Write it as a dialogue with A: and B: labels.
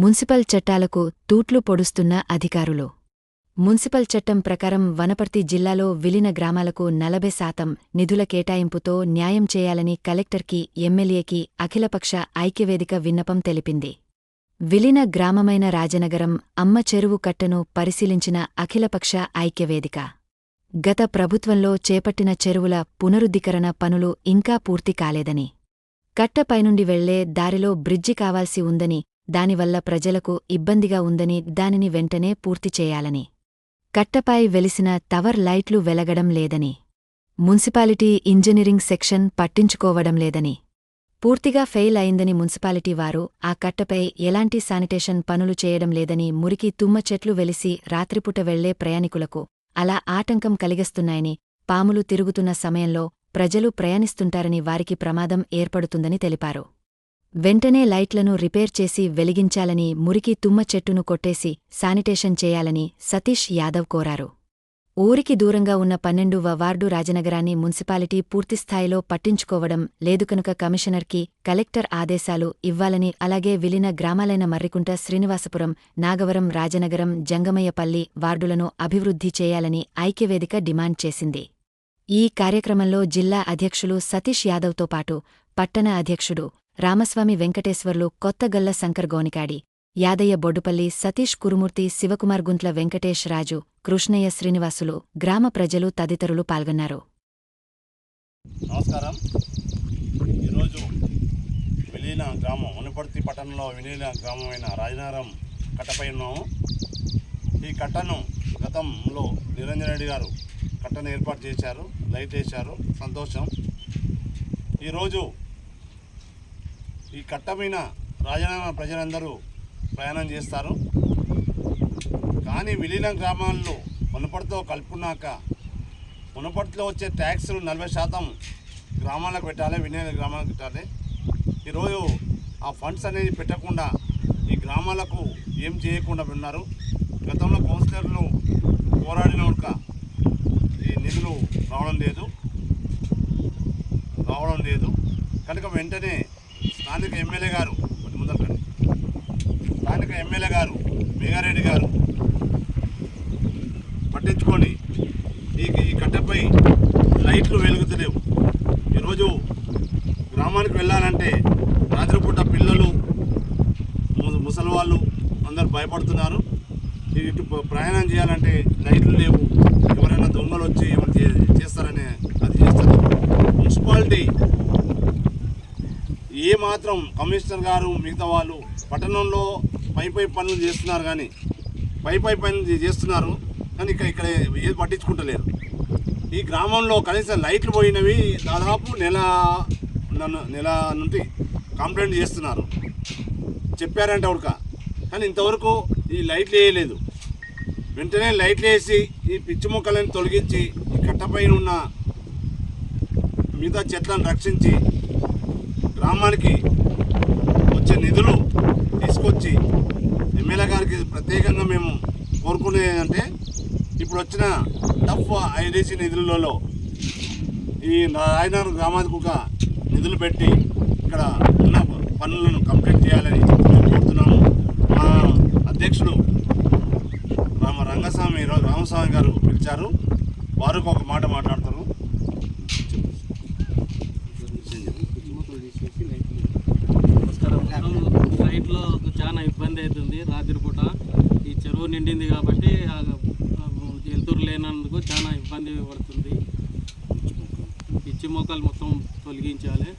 A: Municipal చట్టాలకు తూట్లు పొడుస్తున్న అధికారులు. మున్సిపల్ చట్టం ప్రకారం వనపర్తి జిల్లాలో విలీన గ్రామాలకు నలభై శాతం నిధుల కేటాయింపుతో న్యాయం చేయాలని కలెక్టర్కి ఎమ్మెల్యేకి అఖిలపక్ష ఐక్యవేదిక విన్నపం తెలిపింది. విలీన గ్రామమైన రాజనగరం అమ్మ చెరువు కట్టను పరిశీలించిన అఖిలపక్ష ఐక్యవేదిక. గత ప్రభుత్వంలో చేపట్టిన చెరువుల పునరుద్ధీకరణ పనులు ఇంకా పూర్తి కాలేదని. కట్టపైనుండి వెళ్ళే దారిలో బ్రిడ్జి కావాల్సి ఉందని దానివల్ల ప్రజలకు ఇబ్బందిగా ఉందని దానిని వెంటనే పూర్తి చేయాలని. కట్టపై వెలిసిన టవర్ లైట్లు వెలగడం లేదని. మున్సిపాలిటీ ఇంజనీరింగ్ సెక్షన్ పట్టించుకోవడం లేదని. పూర్తిగా ఫెయిల్ అయిందని మున్సిపాలిటీ వారు ఆ కట్టపై ఎలాంటి శానిటేషన్ పనులు చేయడం లేదని మురికి తుమ్మ చెట్లు వెలిసి రాత్రిపూట వెళ్ళే ప్రయాణికులకు అలా ఆటంకం కలిగిస్తున్నాయని పాములు తిరుగుతున్న సమయంలో ప్రజలు ప్రయాణిస్తుంటారని వారికి ప్రమాదం ఏర్పడుతుందని తెలిపారు. వెంటనే లైట్లను రిపేర్ చేసి వెలిగించాలని మురికి తుమ్మ చెట్టును కొట్టేసి శానిటేషన్ చేయాలని సతీష్ యాదవ్ కోరారు. ఊరికి దూరంగా ఉన్న పన్నెండువ వార్డు రాజనగరాన్ని మున్సిపాలిటీ పూర్తిస్థాయిలో పట్టించుకోవడం లేదు కనుక కమిషనర్కి కలెక్టర్ ఆదేశాలు ఇవ్వాలని అలాగే విలీన గ్రామాలైన మర్రికుంట శ్రీనివాసపురం నాగవరం రాజనగరం జంగమయ్యపల్లి వార్డులను అభివృద్ధి చేయాలని ఐక్యవేదిక డిమాండ్ చేసింది. ఈ కార్యక్రమంలో జిల్లా అధ్యక్షులు సతీష్ యాదవ్తో పాటు పట్టణ అధ్యక్షుడు రామస్వామి వెంకటేశ్వర్లు కొత్తగల్ల శంకర్ గోనికాడి యాదయ్య బొడ్డుపల్లి సతీష్ కురుమూర్తి శివకుమార్ గుంట్ల వెంకటేష్ రాజు కృష్ణయ్య శ్రీనివాసులు గ్రామ ప్రజలు తదితరులు పాల్గొన్నారు.
B: నమస్కారం. ఈరోజు విలీన గ్రామం ఉనపర్తి పట్టణంలో విలీన గ్రామమైన రాజనారం కట్టపై ఉన్నాము. ఈ కట్టను గతంలో నిరంజన్ రెడ్డి గారు కట్టను ఏర్పాటు చేశారు. లైట్ వేశారు. సంతోషం. ఈరోజు ఈ కట్టమైన రాజనామా ప్రజలందరూ ప్రయాణం చేస్తారు. కానీ విలీన గ్రామాల్లో మునపటితో కలుపుకున్నాక మునపట్లో వచ్చే ట్యాక్సులు నలభై శాతం గ్రామాలకు పెట్టాలి వినియోగ గ్రామాలకు పెట్టాలి. ఈరోజు ఆ ఫండ్స్ అనేది పెట్టకుండా ఈ గ్రామాలకు ఏం చేయకుండా ఉన్నారు. గతంలో కౌన్సిలర్లు పోరాడిన ఉడక ఈ నిధులు రావడం లేదు రావడం లేదు. కనుక వెంటనే స్థానిక ఎమ్మెల్యే గారు కొంచెం ముందర స్థానిక ఎమ్మెల్యే గారు మేఘారెడ్డి గారు పట్టించుకొని ఈ ఈ కట్టపై లైట్లు వెలుగుతలేవు. ఈరోజు గ్రామానికి వెళ్ళాలంటే రాత్రిపూట పిల్లలు ముసలి వాళ్ళు అందరు భయపడుతున్నారు. ఇటు ప్రయాణం చేయాలంటే లైట్లు లేవు. ఎవరైనా దొంగలు వచ్చి ఏమైనా చేస్తారనే అది చేస్తారు మున్సిపాలిటీ ఏ మాత్రం కమిషనర్ గారు మిగతా వాళ్ళు పట్టణంలో పై పై పనులు చేస్తున్నారు కానీ పై పై పనులు చేస్తున్నారు కానీ ఇక్కడ ఇక్కడ ఏది పట్టించుకుంటలేరు ఈ గ్రామంలో కనీసం లైట్లు పోయినవి దాదాపు నెల నన్ను నెల నుండి కంప్లైంట్ చేస్తున్నారు. చెప్పారంటే ఉడక. కానీ ఇంతవరకు ఈ లైట్లు వేయలేదు. వెంటనే లైట్లు వేసి ఈ పిచ్చి మొక్కలను తొలగించి ఈ కట్టపైన ఉన్న మిగతా చెట్లను రక్షించి గ్రామానికి వచ్చే నిధులు తీసుకొచ్చి ఎమ్మెల్యే గారికి ప్రత్యేకంగా మేము కోరుకునేది అంటే ఇప్పుడు వచ్చిన టఫ్ ఐడీసీ నిధులలో ఈ రాయనగర్ గ్రామానికి ఒక నిధులు పెట్టి ఇక్కడ ఉన్న పనులను కంప్లీట్ చేయాలని కోరుతున్నాము. మా అధ్యక్షుడు రామ రంగస్వామి రామస్వామి గారు పిలిచారు. వారికి ఒక మాట మాట్లాడతారు
C: నమస్కారం లైట్లో చాలా ఇబ్బంది అవుతుంది. రాత్రిపూట ఈ చెరువు నిండింది కాబట్టి ఆ లేనందుకు చాలా ఇబ్బంది పడుతుంది. పిచ్చి మొక్కలు మొత్తం తొలగించాలి.